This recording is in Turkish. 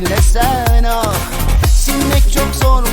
dinlesen ah Silmek çok zor.